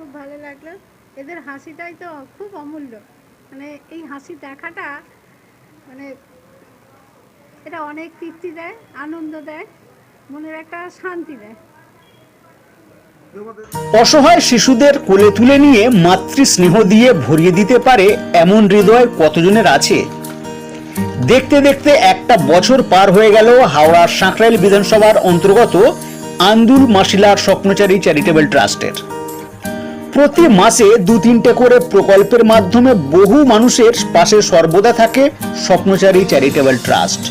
খুব ভালো লাগল। এদের হাসিটাই তো খুব অমূল্য। মানে এই হাসি দেখাটা মানে এটা অনেক তৃপ্তি দেয়, আনন্দ দেয়, মনের একটা শান্তি দেয়। অসহায় শিশুদের কোলে তুলে নিয়ে মাতৃ স্নেহ দিয়ে ভরিয়ে দিতে পারে এমন হৃদয় কতজনের আছে? দেখতে দেখতে একটা বছর পার হয়ে গেল, হাওড়ার সাঁকরাইল বিধানসভার অন্তর্গত আন্দুল মাসিলার স্বপ্নচারী চ্যারিটেবল ট্রাস্টের। প্রতি মাসে দু তিনটে করে প্রকল্পের মাধ্যমে বহু মানুষের পাশে সর্বদা থাকে স্বপ্নচারী চ্যারিটেবল ট্রাস্ট।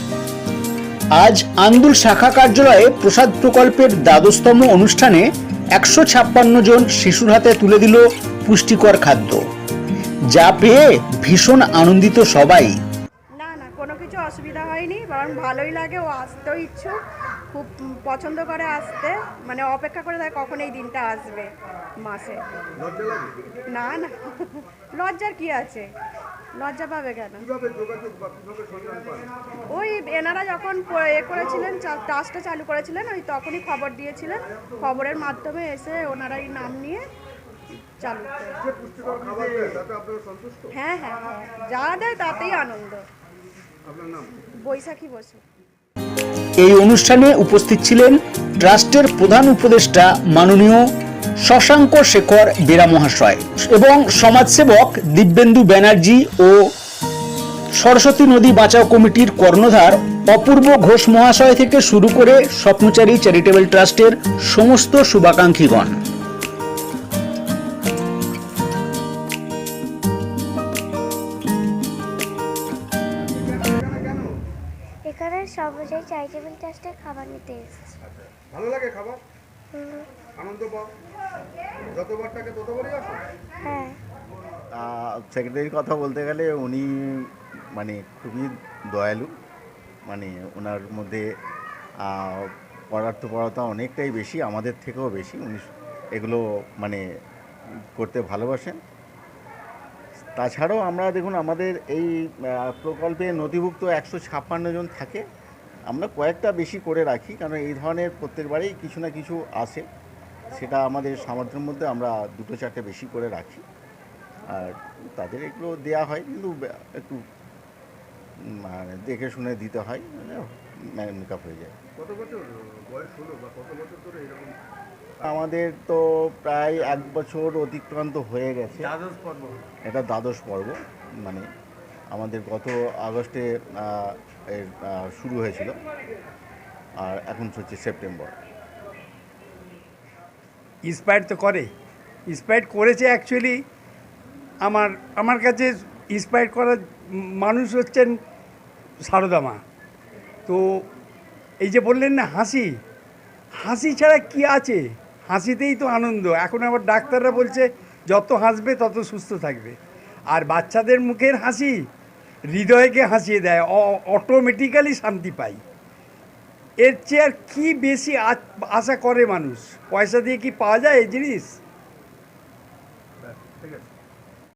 আজ আন্দুল শাখা কার্যালয়ে প্রসাদ প্রকল্পের দ্বাদশতম অনুষ্ঠানে একশো ছাপ্পান্ন জন শিশুর হাতে তুলে দিল পুষ্টিকর খাদ্য। যা পেয়ে ভীষণ আনন্দিত সবাই। না না, কোনো কিছু অসুবিধা হয়নি, বরং ভালোই লাগে, ও আসতেও ইচ্ছুক। খুব পছন্দ করে আসতে মানে অপেক্ষা করে থাকে কখন এই দিনটা আসবে মাসে। না না। লজ্জার কি আছে? লজ্জা পাবে কেন? ওই এনারা যখন এ করেছিলেন টাস্কটা চালু করেছিলেন ওই তখনই খবর দিয়েছিলেন। খবরের মাধ্যমে এসে ওনারা এই নাম নিয়ে চালু হ্যাঁ হ্যাঁ হ্যাঁ। যা দেয় তাতেই আনন্দ। বৈশাখী বসু। এই অনুষ্ঠানে উপস্থিত ছিলেন ট্রাস্টের প্রধান উপদেষ্টা মাননীয় শশাঙ্ক শেখর বেরা মহাশয় এবং সমাজসেবক দিব্যেন্দু ব্যানার্জি ও সরস্বতী নদী বাঁচাও কমিটির কর্ণধার অপূর্ব ঘোষ মহাশয় থেকে শুরু করে স্বপ্নচারী চ্যারিটেবল ট্রাস্টের সমস্ত শুভাকাঙ্ক্ষীগণ। এখানে সর্বজয় চ্যারিটেবল ট্রাস্টের খাবার নিতে এসেছি। ভালো লাগে খাবার? আনন্দ পাও? যতবার থাকে ততবারই আসো? হ্যাঁ। সেক্রেটারির কথা বলতে গেলে উনি মানে খুবই দয়ালু। মানে ওনার মধ্যে আহ, পদার্থপরতা অনেকটাই বেশি আমাদের থেকেও বেশি। উনি এগুলো মানে করতে ভালোবাসেন। তাছাড়াও আমরা দেখুন, আমাদের এই প্রকল্পে নথিভুক্ত একশো ছাপ্পান্ন জন থাকে। আমরা কয়েকটা বেশি করে রাখি, কারণ এই ধরনের প্রত্যেকবারেই কিছু না কিছু আসে। সেটা আমাদের সামর্থ্যের মধ্যে আমরা দুটো চারটে বেশি করে রাখি। আর তাদের এগুলো দেয়া হয়, কিন্তু একটু মানে দেখে শুনে দিতে হয় মানে মেকআপ হয়ে যায়। কত বছর বয়স হলো বা কত বছর ধরে এরকম আমাদের তো প্রায় এক বছর অতিক্রান্ত হয়ে গেছে। দ্বাদশ পর্ব। এটা দ্বাদশ পর্ব মানে আমাদের গত আগস্টে এর শুরু হয়েছিল আর এখন হচ্ছে সেপ্টেম্বর। ইন্সপায়ার তো করে। ইন্সপায়ার করেছে অ্যাকচুয়ালি আমার আমার কাছে ইন্সপায়ার করার মানুষ হচ্ছেন সারদা মা। তো এই যে বললেন না হাসি হাসি ছাড়া কি আছে? হাসিতেই তো আনন্দ। এখন আবার ডাক্তাররা বলছে, যত হাসবে তত সুস্থ থাকবে। আর বাচ্চাদের মুখের হাসি হৃদয়কে হাসিয়ে দেয় অটোমেটিক্যালি শান্তি পাই এর চেয়ে আর কী বেশি আশা করে মানুষ? পয়সা দিয়ে কি পাওয়া যায় এই জিনিস?